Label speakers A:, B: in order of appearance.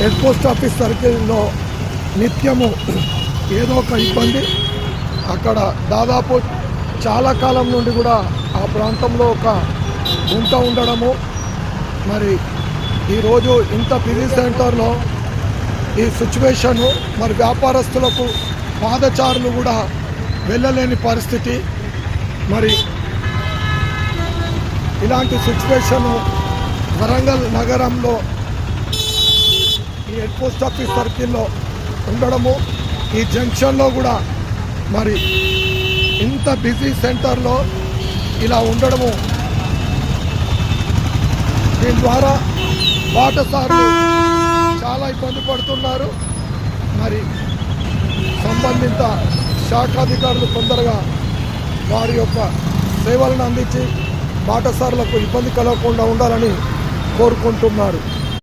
A: Head post office సర్కిల్లో నిత్యము ఏదో ఒక ఇబ్బంది. అక్కడ దాదాపు చాలా కాలం నుండి కూడా ఆ ప్రాంతంలో ఒక గుంట ఉండడము. మరి ఈరోజు ఇంత బిజీ సెంటర్లో ఈ సిచ్యువేషను మరి వ్యాపారస్తులకు పాదచారులు కూడా వెళ్ళలేని పరిస్థితి. మరి ఇలాంటి సిచ్యువేషను వరంగల్ నగరంలో పోస్ట్ ఆఫీస్ సర్కిల్లో ఉండడము. ఈ జంక్షన్లో కూడా మరి ఇంత బిజీ సెంటర్లో ఇలా ఉండడము. దీని ద్వారా బాటసారులు చాలా ఇబ్బంది పడుతున్నారు. మరి సంబంధిత శాఖాధికారులు తొందరగా వారి యొక్క సేవలను అందించి బాటసారులకు ఇబ్బంది కలగకుండా ఉండాలని కోరుకుంటున్నారు.